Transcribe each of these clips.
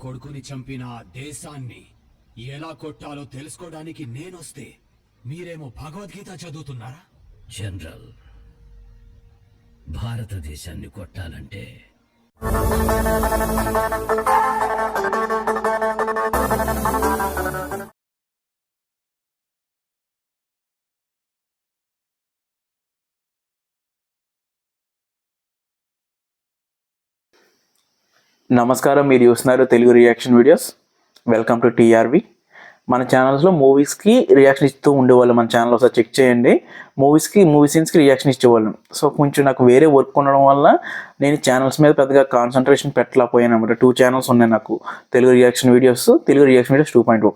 కొడుకుని చంపిన ఆ దేశాన్ని ఎలా కొట్టాలో తెలుసుకోవడానికి నేనొస్తే మీరేమో భగవద్గీత చదువుతున్నారా? జనరల్ భారతదేశాన్ని కొట్టాలంటే నమస్కారం మీరు చూస్తున్నారు Telugu reaction videos. Welcome to TRV మన ఛానల్స్లో మూవీస్కి రియాక్షన్ ఇస్తూ ఉండేవాళ్ళు మన ఛానల్ ఒకసారి చెక్ చేయండి. మూవీస్కి మూవీ సీన్స్కి రియాక్షన్ ఇచ్చేవాళ్ళం. సో కొంచెం నాకు వేరే వర్క్ ఉండడం వల్ల నేను ఛానల్స్ మీద పెద్దగా కాన్సన్ట్రేషన్ పెట్టలేకపోయాను అనమాట టూ ఛానల్స్ ఉన్నాయి నాకు. Telugu reaction videos Telugu reaction videos two point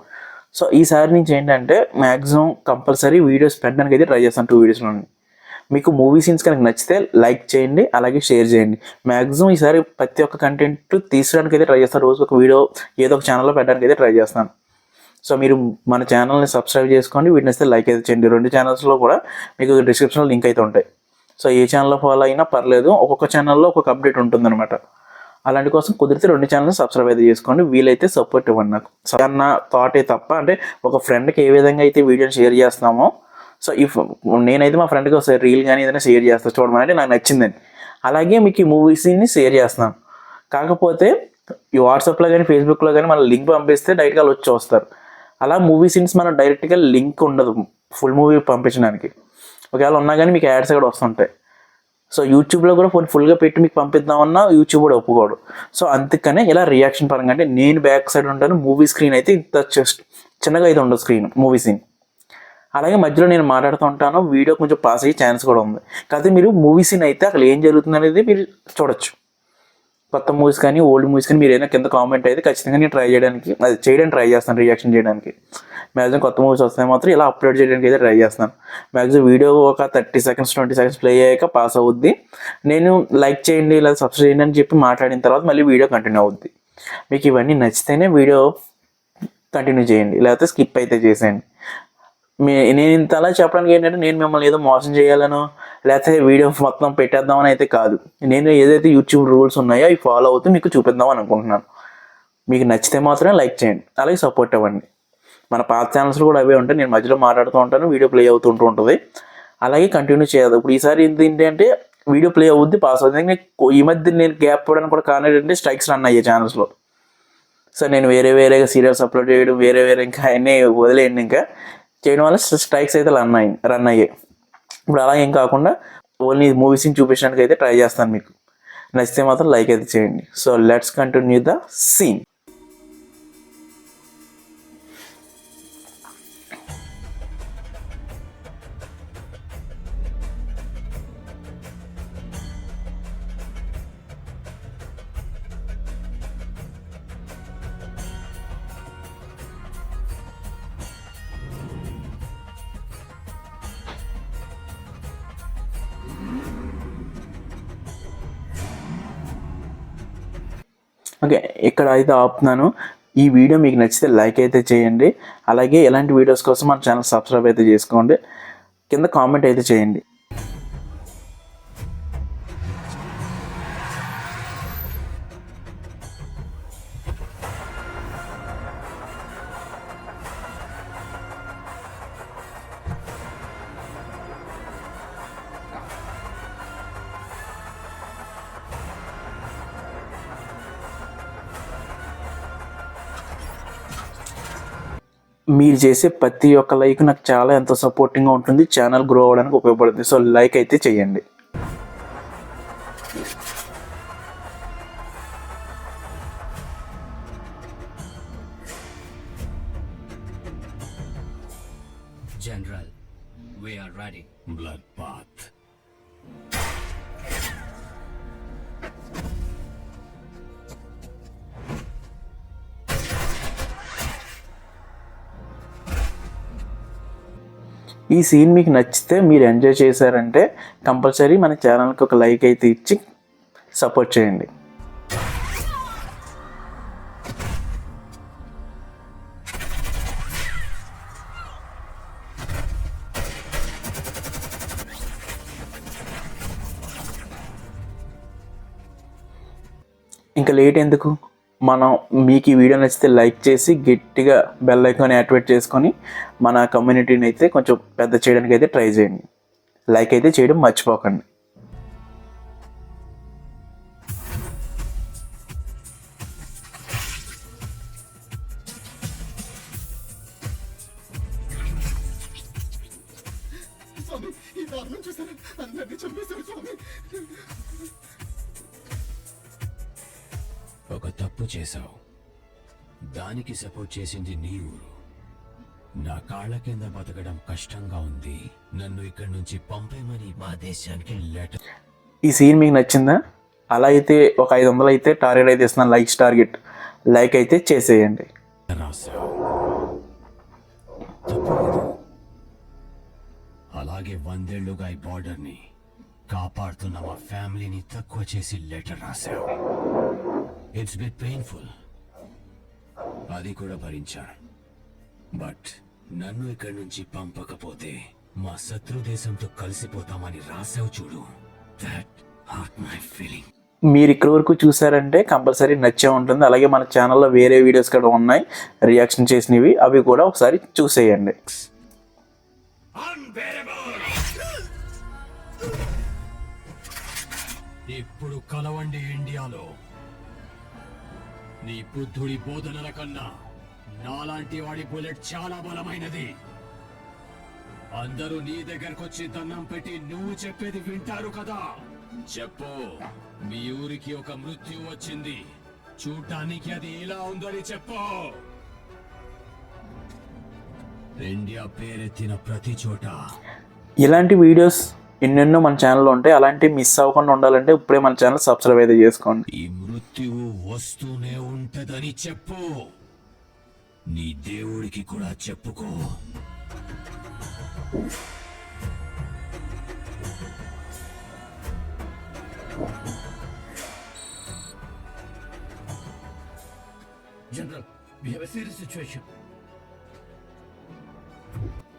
so ఈసారి నుంచి ఏంటంటే మ్యాక్సిమం కంపల్సరీ వీడియోస్ పెట్టడానికి అయితే ట్రై చేస్తాను టూ వీడియోస్లో మీకు మూవీ సీన్స్ కనుక నచ్చితే లైక్ చేయండి అలాగే షేర్ చేయండి. మ్యాక్సిమం ఈసారి ప్రతి ఒక్క కంటెంట్ తీసడానికి అయితే ట్రై చేస్తాను. రోజు ఒక వీడియో ఏదో ఒక ఛానల్లో పెట్టడానికి అయితే ట్రై చేస్తాను. సో మీరు మన ఛానల్ని సబ్స్క్రైబ్ చేసుకోండి వీటిని వస్తే లైక్ అయితే చేయండి. రెండు ఛానల్స్లో కూడా మీకు డిస్క్రిప్షన్లో లింక్ అయితే ఉంటాయి. సో ఏ ఛానల్లో ఫాలో అయినా పర్లేదు ఒక్కొక్క ఛానల్లో ఒక్కొక్క అప్డేట్ ఉంటుందన్నమాట. అలాంటి కోసం కుదిరితే రెండు ఛానల్ని సబ్స్క్రైబ్ అయితే చేసుకోండి. వీలైతే సపోర్ట్ ఇవ్వండి నాకు. సో అన్న థాటే తప్ప అంటే ఒక ఫ్రెండ్కి ఏ విధంగా అయితే వీడియోని షేర్ చేస్తామో సో ఇఫ్ నేనైతే మా ఫ్రెండ్కి ఒకసారి రీల్ కానీ ఏదైనా షేర్ చేస్తాను చూడమని అంటే నాకు నచ్చిందని అలాగే మీకు ఈ మూవీస్ని షేర్ చేస్తున్నాను. కాకపోతే ఈ వాట్సాప్లో కానీ ఫేస్బుక్లో కానీ మన లింక్ పంపిస్తే డైరెక్ట్గా వాళ్ళు వచ్చి చూస్తారు. అలా మూవీ సీన్స్ మనం డైరెక్ట్గా లింక్ ఉండదు ఫుల్ మూవీ పంపించడానికి. ఒకవేళ ఉన్నా కానీ మీకు యాడ్స్ కూడా వస్తుంటాయి. సో యూట్యూబ్లో కూడా ఫోన్ ఫుల్గా పెట్టి మీకు పంపిద్దామన్నా యూట్యూబ్ కూడా ఒప్పుకోడు. సో అందుకనే ఇలా రియాక్షన్ పరంగా అంటే నేను బ్యాక్ సైడ్ ఉంటాను మూవీ స్క్రీన్ అయితే ఇంత జస్ట్ చిన్నగా అయితే ఉండదు స్క్రీన్ మూవీ సీన్ అలాగే మధ్యలో నేను మాట్లాడుతూ ఉంటాను. వీడియో కొంచెం పాస్ అయ్యే ఛాన్స్ కూడా ఉంది. కాకపోతే మీరు మూవీ సీన్ అయితే అక్కడ ఏం జరుగుతుంది అనేది మీరు చూడొచ్చు. కొత్త మూవీస్ కానీ ఓల్డ్ మూవీస్ కానీ మీరు ఏదైనా కింద కామెంట్ అయితే ఖచ్చితంగా నేను ట్రై చేయడానికి అది చేయడానికి ట్రై చేస్తాను రియాక్షన్ చేయడానికి. మ్యాక్సిమం కొత్త మూవీస్ వస్తాయి మాత్రం ఇలా అప్లోడ్ చేయడానికి అయితే ట్రై చేస్తాను. మ్యాక్సిమం వీడియో ఒక thirty seconds twenty seconds play అయ్యాక పాస్ అవుద్ది. నేను లైక్ చేయండి లేదా సబ్స్క్రైబ్ చేయండి అని చెప్పి మాట్లాడిన తర్వాత మళ్ళీ వీడియో కంటిన్యూ అవుద్ది. మీకు ఇవన్నీ నచ్చితేనే వీడియో కంటిన్యూ చేయండి లేకపోతే స్కిప్ అయితే చేసేయండి. మీ నేను ఇంత అలా చెప్పడానికి ఏంటంటే నేను మిమ్మల్ని ఏదో మోసం చేయాలనో లేకపోతే వీడియో మొత్తం పెట్టేద్దామని అయితే కాదు. నేను ఏదైతే యూట్యూబ్ రూల్స్ ఉన్నాయో అవి ఫాలో అవుతూ మీకు చూపిద్దామని అనుకుంటున్నాను. మీకు నచ్చితే మాత్రమే లైక్ చేయండి. అలాగే సపోర్ట్ ఇవ్వండి మన పాత ఛానల్స్ కూడా అవే ఉంటాయి. నేను మధ్యలో మాట్లాడుతూ ఉంటాను వీడియో ప్లే అవుతుంటూ ఉంటుంది. అలాగే కంటిన్యూ చేయదు. ఇప్పుడు ఈసారి ఏంటి ఏంటంటే వీడియో ప్లే అవుద్ది పాస్ అవుతుంది ఈ మధ్య నేను గ్యాప్ ఇవ్వడానికి కూడా కారణం ఏంటంటే స్ట్రైక్స్ రన్ అయ్యే ఛానల్స్లో సో నేను వేరే వేరేగా సీరియల్స్ అప్లోడ్ చేయడం వేరే వేరే ఇంకా అన్నీ వదిలేయండి ఇంకా. చేయడం వల్ల స్ట్రైక్స్ అయితే రన్ అయ్యి రన్ అయ్యాయి. ఇప్పుడు అలా ఏం కాకుండా ఓన్లీ మూవీస్ని చూపించడానికి అయితే ట్రై చేస్తాను మీకు. నచ్చితే మాత్రం లైక్ అయితే చేయండి. So let's continue the scene. Okay ఇక్కడ అయితే ఆపుతున్నాను. ఈ వీడియో మీకు నచ్చితే లైక్ అయితే చేయండి. అలాగే ఎలాంటి వీడియోస్ కోసం మన ఛానల్ సబ్స్క్రైబ్ అయితే చేసుకోండి. కింద కామెంట్ అయితే చేయండి. మీరు చేసే ప్రతి ఒక్క లైక్ నాకు చాలా ఎంతో సపోర్టింగ్గా ఉంటుంది. ఛానల్ గ్రో అవ్వడానికి ఉపయోగపడుతుంది. సో లైక్ అయితే చేయండి. ఈ సీన్ మీకు నచ్చితే మీరు ఎంజాయ్ చేశారంటే కంపల్సరీ మన ఛానల్కి ఒక లైక్ అయితే ఇచ్చి సపోర్ట్ చేయండి. ఇంకా లేట్ ఎందుకు? మనం మీకు ఈ వీడియో నచ్చితే లైక్ చేసి గట్టిగా బెల్ ఐకాన్ యాక్టివేట్ చేసుకొని మన కమ్యూనిటీని అయితే కొంచెం పెద్ద చేయడానికి అయితే ట్రై చేయండి. లైక్ అయితే చేయడం మర్చిపోకండి. చేశావు. దానికి సపోర్ట్ చేసింది నీ ఊరు. నా కాళ్ళ కింద బతకడం కష్టంగా ఉంది. నన్ను ఇక్కడి నుంచి పంపేమని మా దేశానికి లెటర్ ఈ సీన్ మీకు నచ్చిందా? అలా అయితే ఒక ఐదు వందలు అయితే టార్గెట్ అయితే ఇస్తున్నాను లైక్స్ టార్గెట్ లైక్ అయితే చేసేయండి. అలాగే వందేళ్ళుగా ఈ బార్డర్ని కాపాడుతున్న మా ఫ్యామిలీని తక్కువ చేసి లెటర్ రాశావు. ఇట్స్ బిట్ పెయిన్ఫుల్ అది కూడా భరించాను బట్ నన్ను ఇక్కడి నుంచి పంపకపోతే మా శత్రు దేశంతో కలిసిపోతామని రాసావు చూడు. దట్ హార్ట్ మై ఫీలింగ్ మీరు ఇక్కడ వరకు చూసారంటే కంపల్సరీ నచ్చే ఉంటుంది. అలాగే మన ఛానల్లో వేరే వీడియోస్ కూడా ఉన్నాయి. రియాక్షన్ చేసినవి అవి కూడా ఒకసారి చూసేయండి. ఇప్పుడు కలవండి ఇండియాలో. నీ బుద్ధుడి బోధనల కన్నా నాలాంటి వాడి బుల్లెట్ చాలా బలమైనది. అందరూ నీ దగ్గరకొచ్చి దన్నం దండం పెట్టి నువ్వు చెప్పేది వింటారు కదా? చెప్పు. మీ ఊరికి ఒక మృత్యు వచ్చింది. చూడటానికి అది ఇలా ఉందని చెప్పు. ఇండియా పేరెత్తిన ప్రతి చోట. ఇలాంటి వీడియోస్ ఎన్నెన్నో మన ఛానల్లో ఉంటాయి. అలాంటివి మిస్ అవ్వకుండా ఉండాలంటే ఇప్పుడే మన ఛానల్ సబ్స్క్రైబ్ అయితే చేసుకోండి. ఈ మృత్యువు వస్తూనే ఉంటదని చెప్పు. నీ దేవుడికి కూడా చెప్పుకో. General we have a serious situation.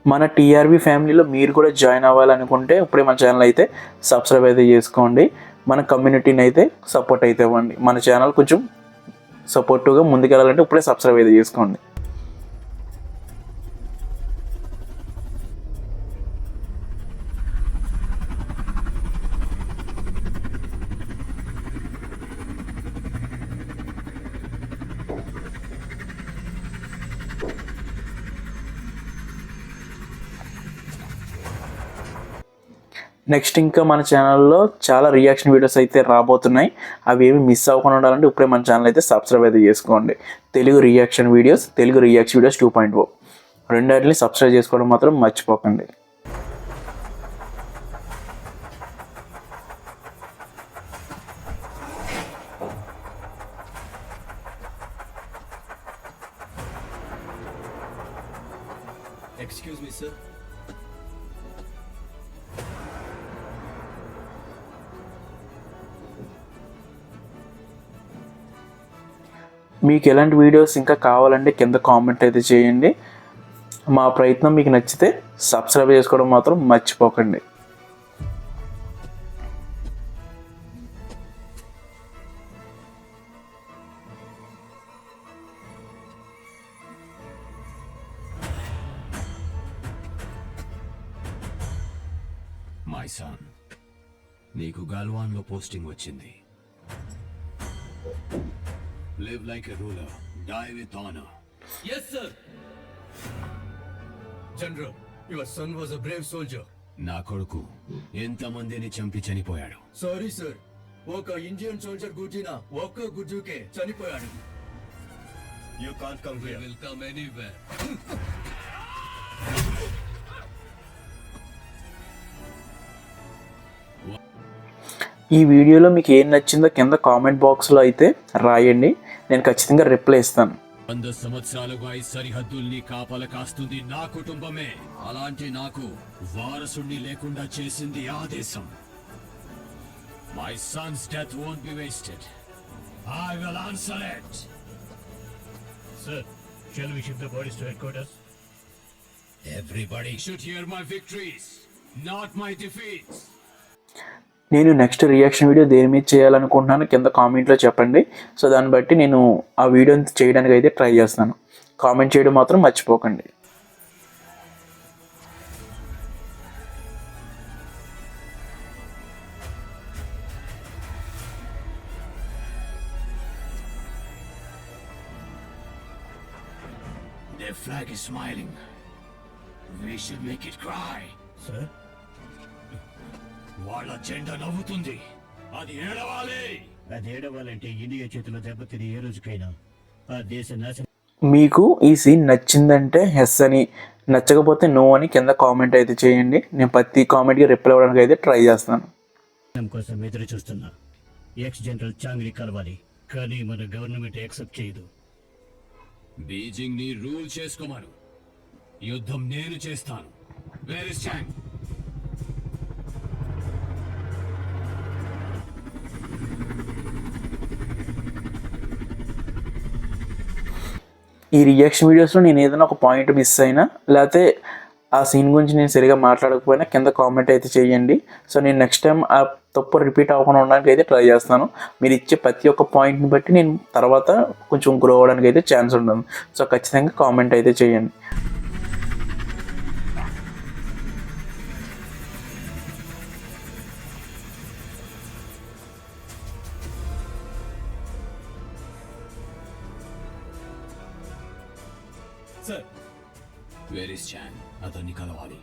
మన టీఆర్బీ ఫ్యామిలీలో మీరు కూడా జాయిన్ అవ్వాలనుకుంటే ఇప్పుడే మన ఛానల్ అయితే సబ్స్క్రైబ్ అయితే చేసుకోండి. మన కమ్యూనిటీని అయితే సపోర్ట్ అయితే ఇవ్వండి. మన ఛానల్ కొంచెం సపోర్టివ్గా ముందుకెళ్ళాలంటే ఇప్పుడే సబ్స్క్రైబ్ అయితే చేసుకోండి. నెక్స్ట్ ఇంకా మన ఛానల్లో చాలా రియాక్షన్ వీడియోస్ అయితే రాబోతున్నాయి. అవి ఏమి మిస్ అవ్వకుండా ఉండాలంటే ఇప్పుడే మన ఛానల్ అయితే సబ్స్క్రైబ్ అయితే చేసుకోండి. Telugu reaction videos Telugu reaction videos two point ఓ రెండాటిని సబ్స్క్రైబ్ చేసుకోవడం మాత్రం మర్చిపోకండి. మీకు ఎలాంటి వీడియోస్ ఇంకా కావాలంటే కింద కామెంట్ అయితే చేయండి. మా ప్రయత్నం మీకు నచ్చితే సబ్స్క్రైబ్ చేసుకోవడం మాత్రం మర్చిపోకండి. మై సన్ నీకు గాల్వాన్లో పోస్టింగ్ వచ్చింది. Live like a ruler die with honour Yes, sir. General, your son was a brave soldier. నా కొడుకు ఎంతమందిని చంపి చనిపోయాడు? సారీ సార్ ఒక ఇండియన్ సోల్జర్ గుర్జిన ఒక్క గుర్జుకే చనిపోయాడు. You can't come here will come anywhere ఈ వీడియోలో మీకు ఏం నచ్చిందో కింద కామెంట్ బాక్స్లో అయితే రాయండి. నేను ఖచ్చితంగా రిప్లై ఇస్తాను. వంద సంవత్సరాలుగా ఈ సరిహద్దుల్ని కాపల కాస్తుంది నా కుటుంబమే. అలాంటి నాకు వారసుణ్ణి లేకుండా చేసింది ఆ దేశం. My son's death won't be wasted I will answer it Sir, shall we shift the bodies to headquarters? Everybody should hear my victories, not my defeats. నేను నెక్స్ట్ రియాక్షన్ వీడియో దేని మీద చేయాలనుకుంటున్నాను కింద కామెంట్లో చెప్పండి సో దాన్ని బట్టి నేను ఆ వీడియోని చేయడానికి అయితే ట్రై చేస్తాను కామెంట్ చేయడం మాత్రం మర్చిపోకండి Their flag is smiling. We should make it cry. Sir వాళ్ళ జెండా నవ్వుతుంది. అది ఏడవాలి. అది ఏడవాలంటే ఇండియా చేతిలో దెబ్బతిని ఏ రోజుకైనా ఆ దేశ నాశనం. మీకు ఈ సీన్ నచ్చిందంటే హెస్ అని నచ్చకపోతే నో అని కింద కామెంట్ అయితే చేయండి. నేను ప్రతి కామెంట్కి రిప్లై అవ్వడానికి అయితే ట్రై చేస్తాను. కోసం ఎదురు చూస్తున్నా ఎక్స్ జనరల్ చాంగ్ని కలవాలి. కానీ మన గవర్నమెంట్ యాక్సెప్ట్ చేయదు. బీజింగ్ని రూల్ చేసుకోమను. యుద్ధం నేను చేస్తాను. వేర్ ఇస్ చాంగ్ ఈ రియాక్షన్ వీడియోస్లో నేను ఏదైనా ఒక పాయింట్ మిస్ అయినా లేకపోతే ఆ సీన్ గురించి నేను సరిగా మాట్లాడకపోయినా కింద కామెంట్ అయితే చేయండి. సో నేను నెక్స్ట్ టైం ఆ తప్పు రిపీట్ అవ్వకుండా ఉండడానికి అయితే ట్రై చేస్తాను. మీరు ఇచ్చే ప్రతి ఒక్క పాయింట్ని బట్టి నేను తర్వాత కొంచెం గ్రో అవ్వడానికి అయితే ఛాన్స్ ఉంటుంది. సో ఖచ్చితంగా కామెంట్ అయితే చేయండి. సార్ వేర్ ఇస్ చాంగ్ అతన్ని కలవాలి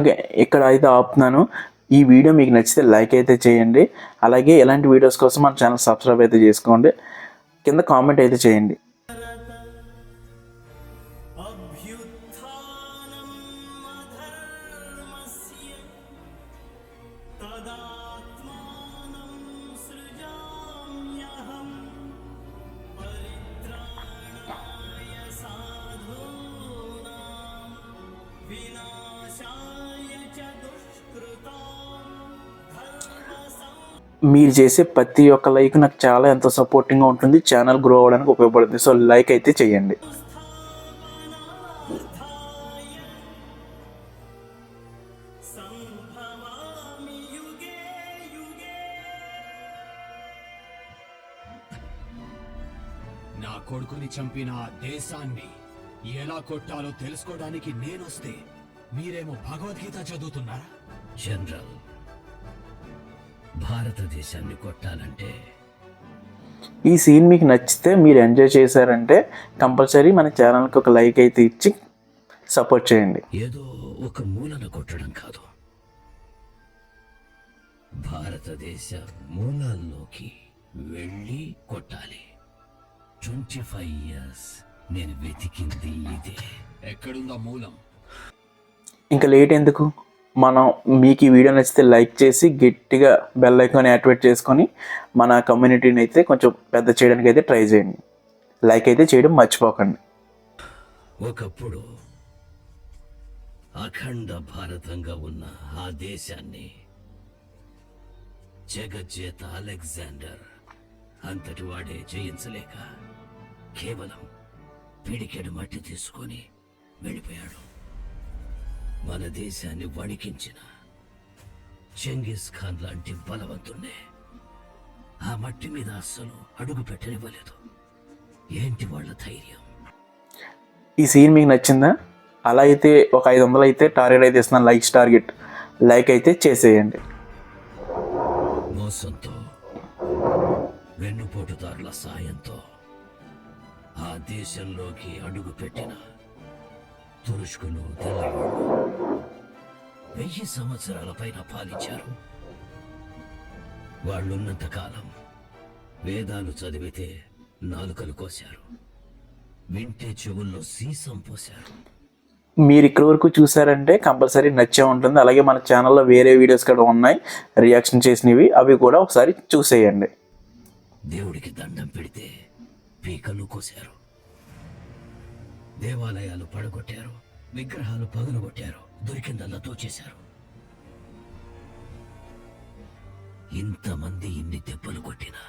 ఓకే ఇక్కడ అయితే ఆపుతున్నాను ఈ వీడియో మీకు నచ్చితే లైక్ అయితే చేయండి. అలాగే ఇలాంటి వీడియోస్ కోసం మన ఛానల్ సబ్స్క్రైబ్ అయితే చేసుకోండి. కింద కామెంట్ అయితే చేయండి. మీరు చేసే ప్రతి ఒక్క లైక్ నాకు చాలా ఎంతో సపోర్టింగ్గా ఉంటుంది. ఛానల్ గ్రో అవ్వడానికి ఉపయోగపడుతుంది. సో లైక్ అయితే చేయండి. నా కొడుకుని చంపిన దేశాన్ని ఎలా కొట్టాలో తెలుసుకోవడానికి నేనొస్తే మీరేమో భగవద్గీత చదువుతున్నారా? జనరల్ భారతదేశాన్ని కొట్టాలంటే. ఈ సీన్ మీకు నచ్చితే మీరు ఎంజాయ్ చేశారంటే కంపల్సరీ మన ఛానల్కి ఒక లైక్ అయితే ఇచ్చి సపోర్ట్ చేయండి. ఏదో ఒక మూలన కొట్టడం కాదు. భారతదేశ మూలాల్లోకి వెళ్ళి కొట్టాలి. ట్వంటీ ఫైవ్ ఇయర్స్ నేను వెతికింది ఇదే. ఎక్కడుందా మూలం? ఇంకా లేట్ ఎందుకు? మనం మీకు ఈ వీడియో నచ్చితే లైక్ చేసి గట్టిగా బెల్ ఐకాన్ యాక్టివేట్ చేసుకొని మన కమ్యూనిటీని అయితే కొంచెం పెద్ద చేయడానికి అయితే ట్రై చేయండి. లైక్ అయితే చేయడం మర్చిపోకండి. ఒకప్పుడు అఖండ భారతంగా ఉన్న ఆ దేశాన్ని జగజ్జేత అలెగ్జాండర్ అంతటి వాడే జయించలేక కేవలం పిడికెడు మట్టి తీసుకొని వెళ్ళిపోయాడు. మన దేశాన్ని వణికించిన చెంగిస్ ఖాన్ లాంటి బలవంతుణ్ణే. ఆ మట్టి మీద అస్సలు అడుగు పెట్టనివ్వలేదు. ఏంటి వాళ్ళ ధైర్యం? ఈ సీన్ మీకు నచ్చిందా? అలా అయితే ఒక ఐదు వందలు అయితే టార్గెట్ అయితే ఇస్తున్నాను లైక్స్ టార్గెట్. లైక్ అయితే చేసేయండి. మోసంతో వెన్నుపోటుదారుల సాయంతో ఆ దేశంలోకి అడుగు పెట్టిన తురుష్కులు తెల్లవాళ్ళు వెయ్యి సంవత్సరాల పైన పాలించారు వాళ్ళున్నంత కాలం వేదాలు చదివితే నాలుకలు కోశారు. వింటే చెవుల్లో సీసం పోశారు. మీరు ఇక్కడి వరకు చూసారంటే కంపల్సరీ నచ్చే ఉంటుంది. అలాగే మన ఛానల్లో వేరే వీడియోస్ కూడా ఉన్నాయి. రియాక్షన్ చేసినవి అవి కూడా ఒకసారి చూసేయండి. దేవుడికి దండం పెడితే పీకలు కోశారు. దేవాలయాలు పడగొట్టారు విగ్రహాలు పగలగొట్టారు దొరికిందల్లా తోచేశారు ఇంతమంది ఇన్ని దెబ్బలు కొట్టినా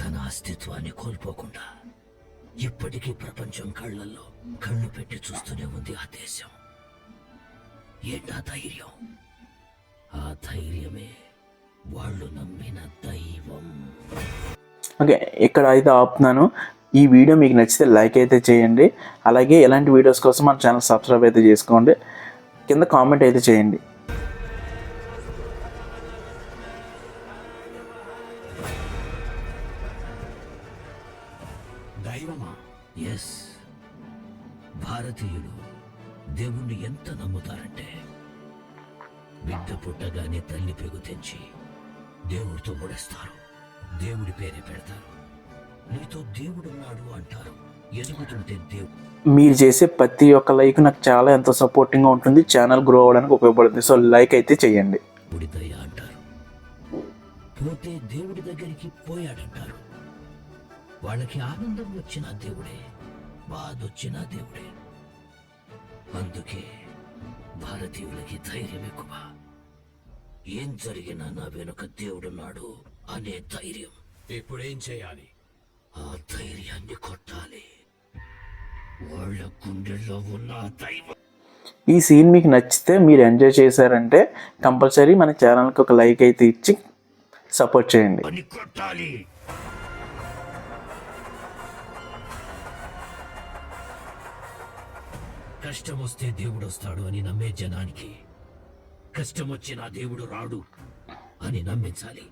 తన అస్తిత్వాన్ని కోల్పోకుండా ఇప్పటికీ ప్రపంచం కళ్ళల్లో కళ్ళు పెట్టి చూస్తూనే ఉంది ఆ దేశం. ఏంటా ధైర్యం? ఆ ధైర్యమే వాళ్ళు నమ్మిన దైవం. ఓకే ఇక్కడ అయితే ఆపుతున్నాను. ఈ వీడియో మీకు నచ్చితే లైక్ అయితే చేయండి. అలాగే ఇలాంటి వీడియోస్ కోసం మన ఛానల్ సబ్స్క్రైబ్ అయితే చేసుకోండి. కింద కామెంట్ అయితే చేయండి. దైవమా? ఎస్ భారతీయులు దేవుణ్ణి ఎంత నమ్ముతారంటే బిడ్డ పుట్టగానే తల్లి పెగు తెంచి దేవుడితో ముడేస్తారు. దేవుడి పేరే పెడతారు. నీతో దేవుడున్నాడు అంటారు. ఎదుగుతుంటే దేవుడు. మీరు చేసే ప్రతి ఒక్క లైక్ నాకు చాలా ఎంతో సపోర్టింగ్గా ఉంటుంది. ఛానల్ గ్రో అవ్వడానికి ఉపయోగపడుతుంది. సో లైక్ అయితే చేయండి. దయ అంటారు. పోతే దేవుడి దగ్గరికి పోయాడంటారు. వాళ్ళకి ఆనందం వచ్చిన దేవుడే బాధ వచ్చిన దేవుడే. అందుకే భారతీయులకి ధైర్యం ఎక్కువ. ఏం జరిగినా నా వెనుక దేవుడున్నాడు అనే ధైర్యం. ఇప్పుడేం చేయాలి? ఆ ధైర్యాన్ని కొట్టాలి. వాళ్ళ గుండెల్లో ఉన్న దైవం. ఈ సీన్ మీకు నచ్చితే మీరు ఎంజాయ్ చేశారంటే కంపల్సరీ మన ఛానల్కి ఒక లైక్ అయితే ఇచ్చి సపోర్ట్ చేయండి. కొట్టాలి. కష్టం వస్తే దేవుడు వస్తాడు అని నమ్మే జనానికి. కష్టం వచ్చినా దేవుడు రాడు అని నమ్మించాలి.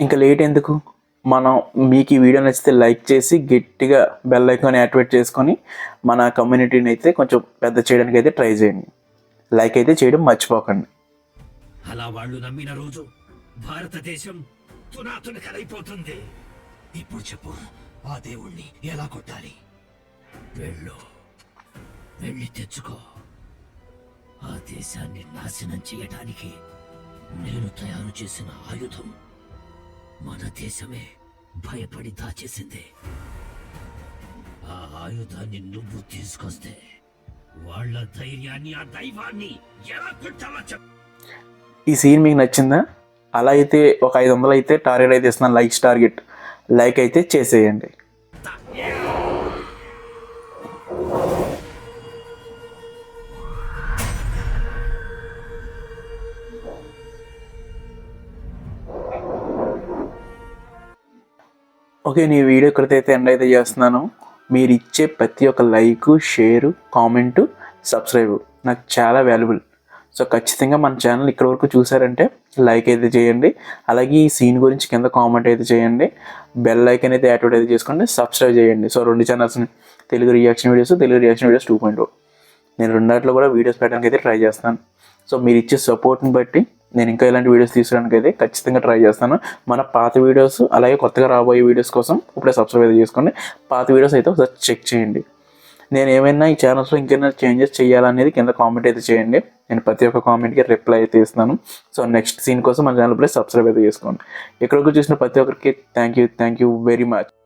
ఇంకా లేట్ ఎందుకు? మనం మీకు ఈ వీడియో నచ్చితే లైక్ చేసి గట్టిగా బెల్ ఐకాన్ యాక్టివేట్ చేసుకొని మన కమ్యూనిటీని అయితే కొంచెం పెద్ద చేయడానికి అయితే ట్రై చేయండి. లైక్ అయితే చేయడం మర్చిపోకండి. అలా వాళ్ళు నమ్మిన రోజు భారతదేశం తునాతునకలైపోతుంది ఇప్పుడు చెప్పు ఆ దేవుణ్ణి ఎలా కొట్టాలి? వెళ్ళు. వెళ్ళి తెచ్చుకో. ఆ దేశాన్ని నాశనం చేయడానికి నేను తయారు చేసిన ఆయుధం మన దేశమే భయపడి దాచేసింది. ఆ ఆయుధాన్ని నువ్వు తీసుకొస్తే వాళ్ళ ధైర్యాన్ని ఆ దైవాన్ని ఎలా కొట్టాలో ఈ సీన్ మీకు నచ్చిందా? అలా అయితే ఒక ఐదు వందలు అయితే టార్గెట్ అయితే ఇస్తున్నాను లైక్స్ టార్గెట్. లైక్ అయితే చేసేయండి. ఓకే నీ వీడియో ఇక్కడితో ఎండ్ అయితే చేస్తున్నాను. మీరు ఇచ్చే ప్రతి ఒక్క లైక్ షేరు కామెంటు సబ్స్క్రైబ్ నాకు చాలా వాల్యుబుల్ సో ఖచ్చితంగా మన ఛానల్ ఇక్కడ వరకు చూసారంటే లైక్ అయితే చేయండి. అలాగే ఈ సీన్ గురించి కింద కామెంట్ అయితే చేయండి. బెల్ ఐకన్ అయితే యాక్టివేట్ అయితే చేసుకోండి. సబ్స్క్రైబ్ చేయండి. సో రెండు ఛానల్స్ని Telugu reaction videos Telugu reaction videos two point నేను రెండాట్లో కూడా వీడియోస్ పెట్టడానికి అయితే ట్రై చేస్తాను. సో మీరు ఇచ్చే సపోర్ట్ని బట్టి నేను ఇంకా ఇలాంటి వీడియోస్ తీసుకోవడానికి అయితే ఖచ్చితంగా ట్రై చేస్తాను. మన పాత వీడియోస్ అలాగే కొత్తగా రాబోయే వీడియోస్ కోసం ఇప్పుడే సబ్స్క్రైబ్ అయితే చేసుకోండి. పాత వీడియోస్ అయితే ఒకసారి చెక్ చేయండి. నేను ఏమైనా ఈ ఛానల్స్లో ఇంకేమైనా చేంజెస్ చేయాలనేది కింద కామెంట్ అయితే చేయండి. నేను ప్రతి ఒక్క కామెంట్కి రిప్లై అయితే ఇస్తాను. సో నెక్స్ట్ సీన్ కోసం మన ఛానల్ ప్లే సబ్స్క్రైబ్ అయితే చేసుకోండి. ఎక్కడికి చూసిన ప్రతి ఒక్కరికి thank you thank you very much